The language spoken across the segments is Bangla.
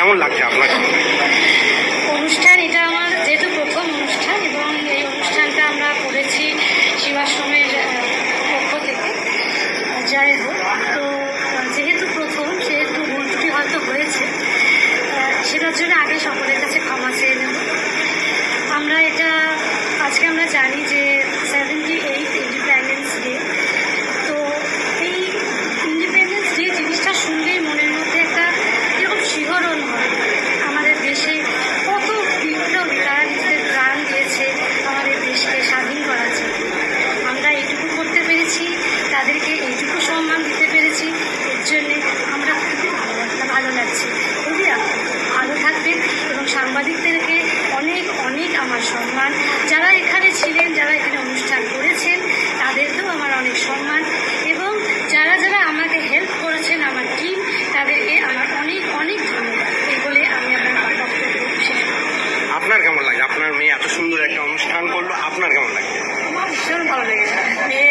কেমন লাগছে আপনার অনুষ্ঠান, এটা আমার যেহেতু প্রথম অনুষ্ঠান এবং এই অনুষ্ঠানটা আমরা করেছি শিবাশ্রমের পক্ষ থেকে। যাই হোক, তো যেহেতু প্রথম, সেহেতু ভুল ত্রুটি হয়তো হয়েছে সেটার জন্য আগে সকলের কাছে ক্ষমা চেয়ে নেব। আমরা এটা, আজকে আমরা জানি যে সাংবাদিকদেরকে অনেক অনেক আমার সম্মান। যারা এখানে ছিলেন যারা এখানে অনুষ্ঠান করেছেন তাদেরকেও আমার অনেক সম্মান। এবং যারা যারা আমাকে হেল্প করেছেন আমার টিম তাদেরকে আমার অনেক অনেক ধন্যবাদ। এই বলে আমি আমার বক্তব্য শেষ আপনার কেমন লাগে? আপনার মেয়ে এত সুন্দর একটা অনুষ্ঠান করল আপনার কেমন লাগে? আমার ভীষণ ভালো লেগেছে। মেয়ে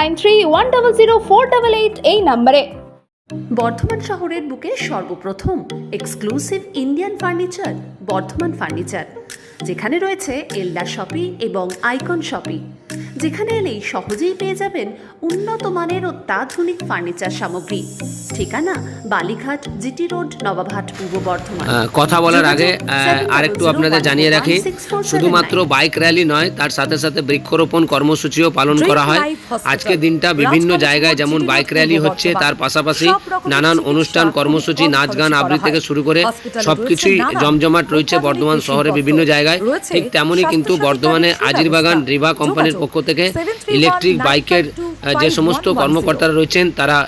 nine three one double zero four double eight এই নাম্বারে। বর্ধমান শহরের বুকে সর্বপ্রথম exclusive Indian furniture Bardhaman furniture যেখানে রয়েছে এল্লা শপি এবং আইকন শপি যেখানে এলেই সহজেই পেয়ে যাবেন উন্নত মানের অত্যাধুনিক ফার্নিচার সামগ্রী। ঠিকানা বালিঘাট জিটি রোড নবাবহাট পূর্ব বর্ধমান। কথা বলার আগে যোগাযোগ আহ, 7001 আরেকটু আপনাদের জানিয়ে রাখি শুধুমাত্র বাইক র্যালি নয় তার সাথে সাথে বৃক্ষরোপণ কর্মসূচিও পালন করা হয়। আজকে দিনটা বিভিন্ন জায়গায় যেমন বাইক র্যালি হচ্ছে তার পাশাপাশি নানান অনুষ্ঠান কর্মসূচি নাচ গান আবৃত্তি থেকে শুরু করে সবকিছুই জমজমাট রয়েছে বর্ধমান শহরে বিভিন্ন জায়গায়। ঠিক তেমনই কিন্তু বর্ধমানে আজিরবাগান রিভা কোম্পানির পক্ষ থেকে ইলেকট্রিক বাইকের যে সমস্ত কর্মকর্তারা রয়েছেন তারা